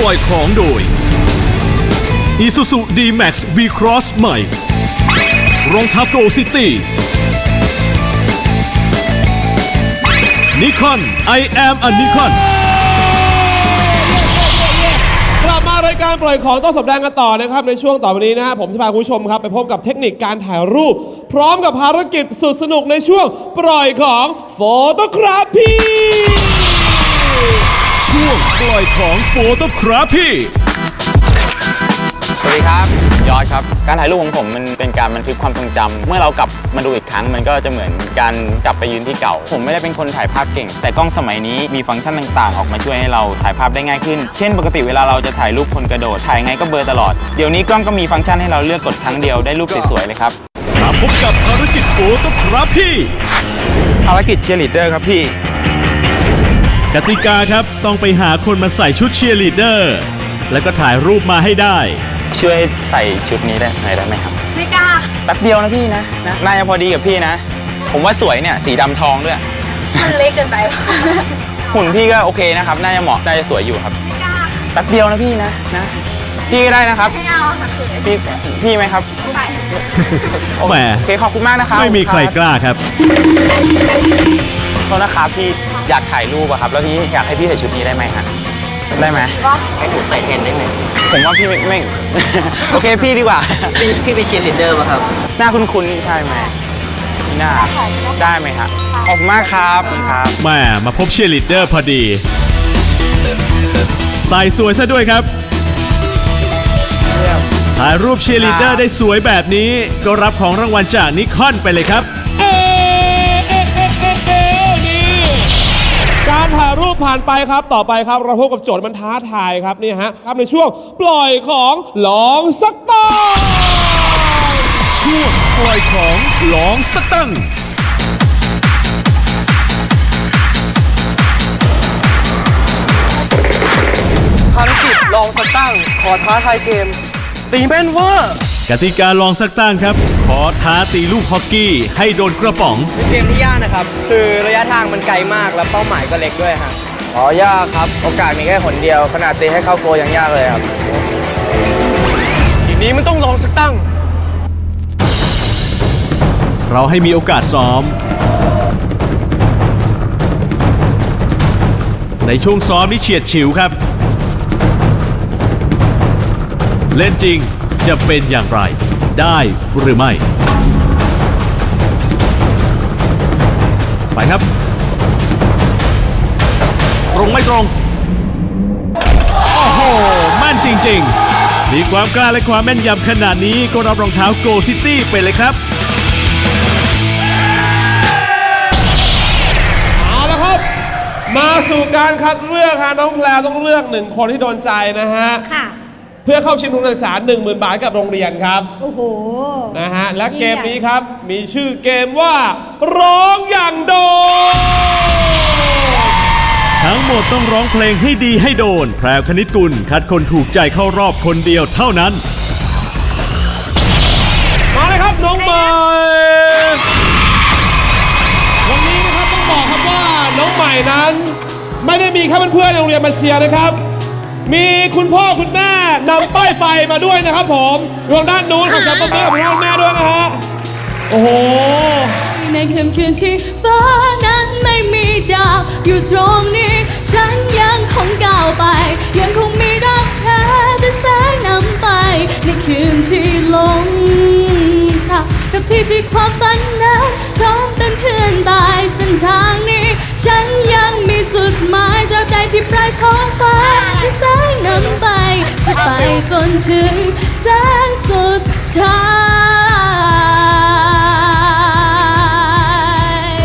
ปล่อยของโดย Isuzu D-Max V-Cross ใหม่ รองเท้าโกซิตี้ Nikon I am a Nikon กลับมารายการปล่อยของต้องสัปดาห์กันต่อนะครับ ในช่วงต่อไปนี้นะฮะผมจะพาคุณผู้ชมครับ ไปพบกับเทคนิคการถ่ายรูป พร้อมกับภารกิจสุดสนุกในช่วงปล่อยของโฟโตกราฟี ช่วงปล่อยของโฟโตคราฟีสวัสดีครับยอดครับ การถ่ายรูปของผมมันเป็นการบันทึกความทรงจำเมื่อเรากลับมาดูอีกครั้ง มันก็จะเหมือนการกลับไปยืนที่เก่า ผมไม่ได้เป็นคนถ่ายภาพเก่ง แต่กล้องสมัยนี้มีฟังก์ชันต่างๆ ออกมาช่วยให้เราถ่ายภาพได้ง่ายขึ้น เช่น ปกติเวลาเราจะถ่ายรูปคนกระโดด ถ่ายไงก็เบลอตลอด เดี๋ยวนี้กล้องก็มีฟังก์ชันให้เราเลือกกดครั้งเดียวได้รูปสวยๆเลยครับ มาพบกับภารกิจโฟโตคราฟีภารกิจเชียร์ลีดเดอร์ครับพี่ กติกาครับต้องไปหาคนมาใส่ชุดเชียร์ลีดเดอร์ แล้วก็ถ่ายรูปมาให้ได้ ช่วยใส่ชุดนี้ได้หน่อยได้ไหมครับ ไม่กล้า แป๊บเดียวนะพี่นะนะน่าจะพอดีกับพี่นะ ผมว่าสวยเนี่ยสีดำทองด้วย มันเล็กเกินไป หุ่นพี่ก็โอเคนะครับ น่าจะเหมาะ น่าจะสวยอยู่ครับ ไม่กล้า แป๊บเดียวนะพี่นะนะ พี่ก็ได้นะครับ ไม่เอาค่ะเขินพี่พี่ไหมครับ ไปแหม โอเคขอบคุณมากนะครับไม่มีใครกล้าครับ โทษนะครับพี่ อยากถ่ายรูปอะครับ แล้วพี่อยากให้พี่ใส่ชุดนี้ได้ไหมฮะได้ไหมให้หนูใส่แทนได้ไหมผมว่าพี่ไม่ไม่ โอเคพี่ดีกว่า พี่พี่เป็นเชียร์ลีดเดอร์ป่ะครับ หน้าคุ้นๆใช่ไหมพี่หน้าได้ไหมฮะขอบคุณมากครับขอบคุณครับแม่มาพบเชียร์ลีดเดอร์พอดี ใส่สวยซะด้วยครับถ่ายรูปเชียร์ลีดเดอร์ได้สวยแบบนี้ ก็รับของรางวัลจากนิคอนไปเลยครับ การถ่ายรูปผ่านไปครับ ต่อไปครับ เราพบกับโจทย์มันท้าทายครับนี่ฮะครับในช่วงปล่อยของลองสักตั้งช่วงปล่อยของลองสกตั้งภารกิจลองสตั้งขอท้าทายเกม ตีแม่นเวอร์ กติกาลองสักตั้งครับ ขอท้าตีลูกฮอกกี้ ให้โดนกระป๋อง เป็นเกมที่ยากนะครับ คือระยะทางมันไกลมากแล้วเป้าหมายก็เล็กด้วยฮะอ๋อยากครับ โอกาสมีแค่คนเดียว ขนาดตีให้เข้าโกยังยากเลยครับ ทีนี้มันต้องลองสตั้ง เราให้มีโอกาสซ้อม ในช่วงซ้อมนี่เฉียดฉิวครับ เล่นจริง จะเป็นอย่างไร ได้หรือไม่ ไปครับ ตรงไม่ตรง โอ้โหแม่นจริง ๆ มีความกล้าและความแม่นยำขนาดนี้ก็รับรองเท้าโกซิตี้ไปเลยครับเอาละครับมาสู่การคัดเลือกฮะน้องแพรวต้องเลือกหนึ่งคนที่โดนใจนะฮะ ค่ะ เพื่อเข้าชิงทุนการศึกษา10,000 บาทกับโรงเรียนครับโอ้โหนะฮะและเกมนี้ครับมีชื่อเกมว่าร้องอย่างโดนทั้งหมดต้องร้องเพลงให้ดีให้โดน แพรวคณิตกุลคัดคนถูกใจเข้ารอบคนเดียวเท่านั้น มาเลยครับน้องใหม่วันนี้นะครับต้องบอกครับว่าน้องใหม่นั้น ไม่ได้มีแค่เพื่อนๆในโรงเรียนมาเชียร์นะครับ มีคุณพ่อคุณแม่นำป้ายไฟมาด้วยนะครับผมรวมด้านนู้นของแซมเปอร์เมอร์ของพ่อแม่ด้วยนะฮะ โอ้โห ในค่ำคืนที่ฟ้านั้นไม่มีดาวอยู่ตรงนี้ ฉันยังคงก้าวไป ยังคงมีรักแท้เป็นแสงนำไป ในคืนที่ลงทางกับที่ที่ความฝันนั้นพร้อมเป็นเพื่อนตายเส้นทางนี้ ฉันยังมีจุดหมายจากใจที่ปลายท้องฟ้า ที่แสงนำไปจะไปจนถึงแสงสุดท้าย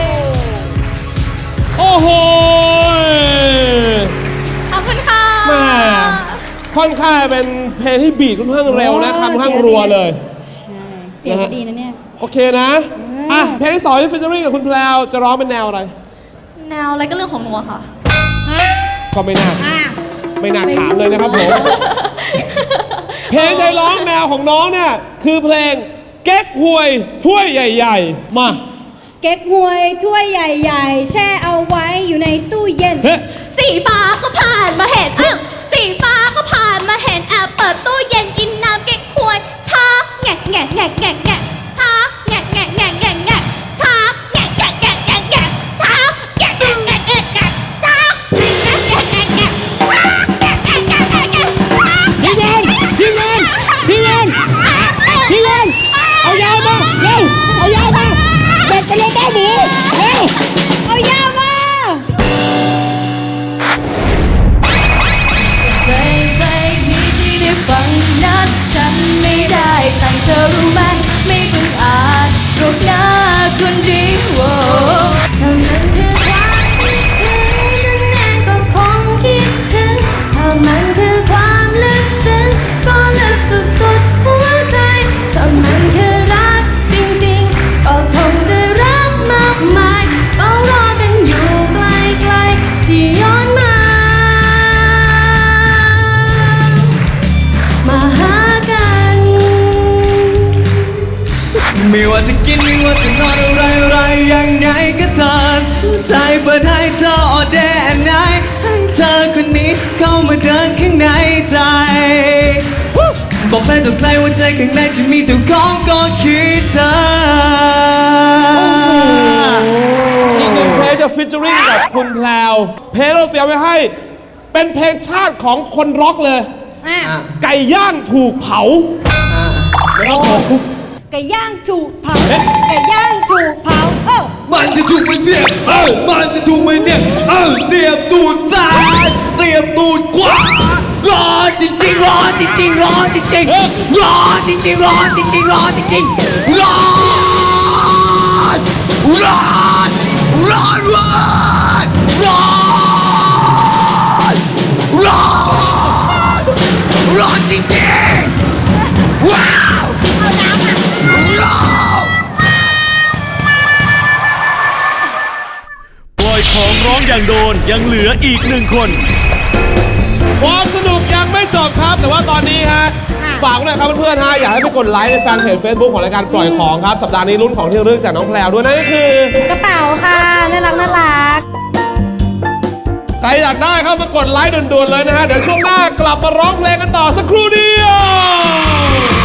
โอ้โห ขอบคุณค่ะ แม่ ค่อนข้างเป็นเพลงที่บีทค่อนข้างเร็วนะค่อนข้างรัวเลยเสียงดีนะเนี่ย โอเคนะ อะ เพลงที่สองที่ฟิชเจอรี่กับคุณแพลวจะร้องเป็นแนวอะไร แนวอะไรก็เรื่องของหนูอะค่ะ ก็ไม่น่า ไม่น่าถามเลยนะครับผม เพลงใจร้องแนวของน้องเนี่ย คือเพลงเก๊กหวยถ้วยใหญ่ ๆ มา เก๊กหวยถ้วยใหญ่ ๆ แช่เอาไว้อยู่ในตู้เย็นสีฟ้าก็ผ่านมาเห็นอ้าสีฟ้าก็ผ่านมาเห็นแอบเปิดตู้เย็นกินน้ำเก๊กหวยชาแงะแงะแงะแงะ เปิดให้เธอ all day and night ให้เธอคนนี้เข้ามาเดินข้างในใจ บอกเลยต่อใครว่าใจข้างในจะมีเจ้าของก็คือเธอ อีกหนึ่งเพลงจะฟิชเจอริงกับคุณแพลวเพลงเราเตรียมไว้ให้ เป็นเพลงชาติของคนร็อกเลยอะไก่ย่างถูกเผานะครับผม ไก่ย่างถูกเผาไก่ย่างถูกเผาเออมันจะถูกไม่เสียบเออมันจะถูกไม่เสียบเออเสียบตูดซ้ายเสียบตูดขวาร้อนจริงๆร้อนจริงๆร้อนจริงๆร้อนจริงๆร้อนจริงๆร้อนจริงๆร้อนร้อนร้อนร้อนร้อนร้อนร้อนจริงๆว้าว อยของร้องอย่างโดนยังเหลืออีกหนึ่งคนความสนุกยังไม่จบครับ แต่ว่าตอนนี้ฮะฝากไว้หน่อยครับเพื่อนๆฮะอยากให้ไปกดไลค์ในแฟนเพจ Facebook ของรายการปล่อยของครับ สัปดาห์นี้ลุ้นของที่ระลึกจากน้องแพลวด้วยนั่นก็คือกระเป๋าค่ะน่ารักน่ารักใครอยากได้ครับมากดไลค์ด่วนๆเลยนะฮะเดี๋ยวช่วงหน้ากลับมาร้องเพลงกันต่อสักครู่เดียว